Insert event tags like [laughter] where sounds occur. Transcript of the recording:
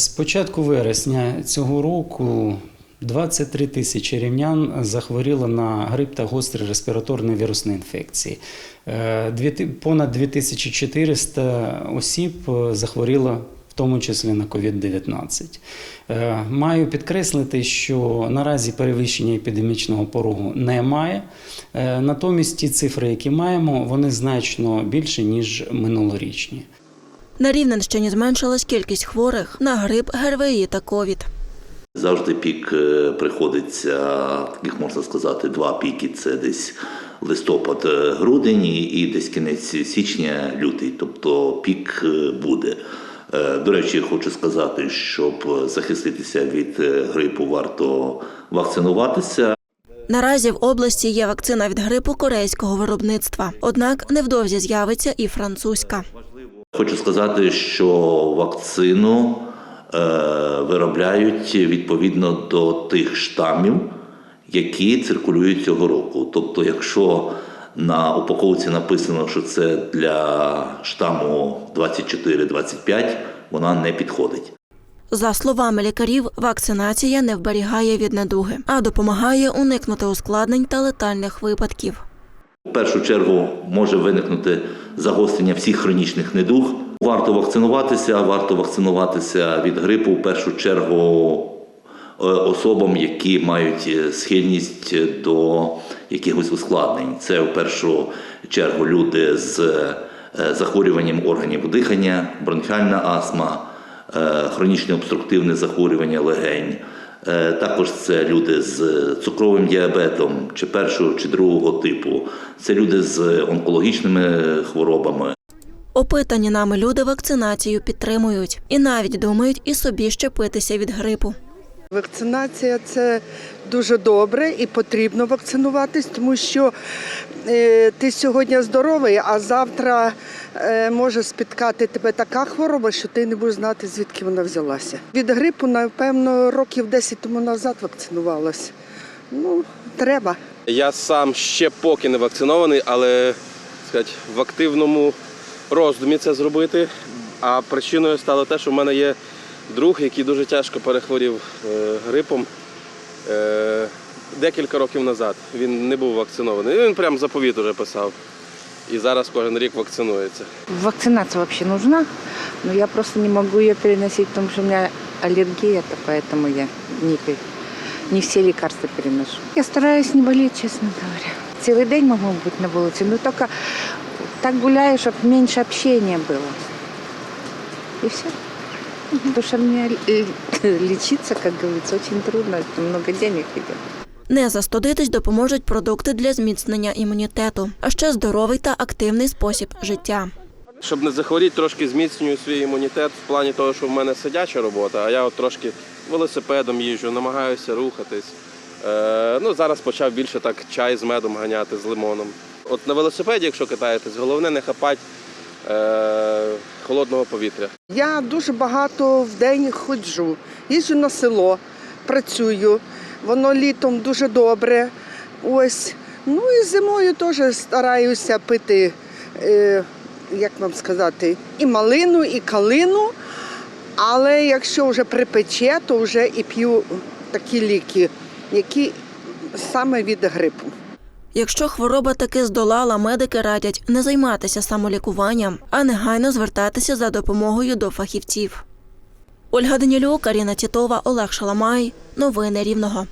З початку вересня цього року 23 тисячі рівнян захворіло на грип та гострі респіраторні вірусні інфекції. Е, Понад 2400 осіб е, захворіло в тому числі на COVID-19. Е, Маю підкреслити, що наразі перевищення епідемічного порогу немає. Натомість ті цифри, які маємо, вони значно більші, ніж минулорічні. На Рівненщині зменшилась кількість хворих на грип, ГРВІ та ковід. Завжди пік е, приходиться, таких можна сказати, два піки. Це десь листопад, е, грудень і- десь кінець січня, лютий. Тобто пік е, буде. До речі, хочу сказати, щоб захиститися від грипу, варто вакцинуватися. Наразі в області є вакцина від грипу корейського виробництва. Однак невдовзі з'явиться і французька. Хочу сказати, що вакцину е, виробляють відповідно до тих штамів, які циркулюють цього року. Тобто, якщо на упаковці написано, що це для штаму 24-25, вона не підходить. За словами лікарів, вакцинація не вберігає від недуги, а допомагає уникнути ускладнень та летальних випадків. В першу чергу може виникнути загострення всіх хронічних недуг. Варто вакцинуватися, варто вакцинуватися від грипу в першу чергу е, особам, які мають е, схильність до якихось ускладнень. Це в першу чергу люди з е, захворюванням органів дихання, бронхіальна астма, е, хронічне обструктивне захворювання легень. Е, Також це люди з цукровим діабетом чи першого чи другого типу. Це люди з онкологічними хворобами. Опитані нами люди вакцинацію підтримують і навіть думають і собі щепитися від грипу. Вакцинація це дуже добре і потрібно вакцинуватись, тому що е, ти сьогодні здоровий, а завтра е, може спіткати тебе така хвороба, що ти не будеш знати, звідки вона взялася. Від грипу, напевно, років 10 тому назад вакцинувалася. Ну, треба. Я сам ще поки не вакцинований, але сказати, в активному роздумі це зробити. А причиною стало те, що в мене є друг, який дуже тяжко перехворів е, грипом е, декілька років назад. Він не був вакцинований. Він прям заповіт уже писав. І зараз кожен рік вакцинується. Вакцинация вообще нужна, но я просто не могу ее переносить, потому что у меня аллергия, то поэтому я не, пе- не все лекарства переношу. Я стараюсь не болеть, честно говоря. Целый день могу быть на улице, но только так гуляю, чтобы меньше общения было. И все. Потому что мне э, [laughs] лечиться, как говорится, очень трудно, это много денег идет. Не застудитись допоможуть продукти для зміцнення імунітету, а ще здоровий та активний спосіб життя. Щоб не захворіти, трошки зміцнюю свій імунітет в плані того, що в мене сидяча робота, а я от трошки велосипедом їжджу, намагаюся рухатись. Е, ну, зараз почав більше так чай з медом ганяти, з лимоном. От на велосипеді, якщо катаєтесь, головне не хапати е, холодного повітря. Я дуже багато в день ходжу, їжджу на село, працюю. Воно літом дуже добре. Ось. Ну і зимою теж стараюся пити, е, як вам сказати, і малину, і калину. Але якщо вже припече, то вже і п'ю такі ліки, які саме від грипу. Якщо хвороба таки здолала, медики радять не займатися самолікуванням, а негайно звертатися за допомогою до фахівців. Ольга Данілюк, Каріна Тітова, Олег Шаламай. Новини Рівного.